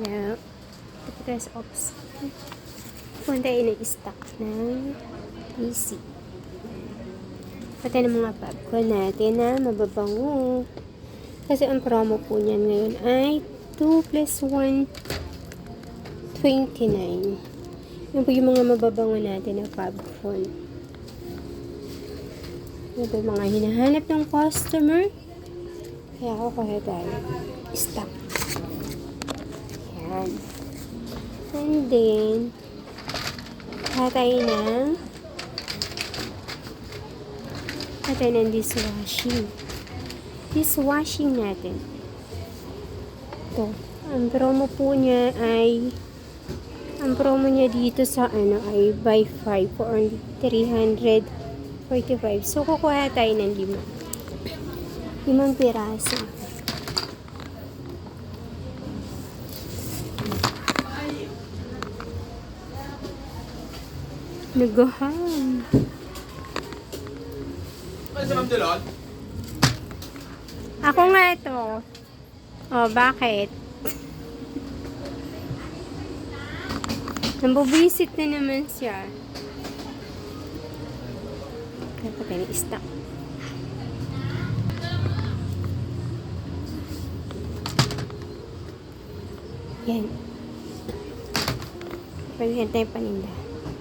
Po tayo sa ops. Punta yun ang stock ng PC. Pati ng mga popcorn natin na mababango. Kasi ang promo po niyan ngayon ay 2 plus 1, 29. Yan po yung mga mababango natin na popcorn. Ito yung mga hinahanap ng customer. Kaya kaya tayo. Stock. Then, tatay ng tatay ng dishwashing. Dishwashing natin. Ito. Ang promo po niya ay ang promo niya dito sa ano ay buy 5 for only 345. So, kukuha tayo ng lima. Limang piraso. Nagahan. Ako nga ito. Oh, bakit? Nambubisit na naman siya. Kaya pa tayo stock. Yan. Pwede tayo paninda.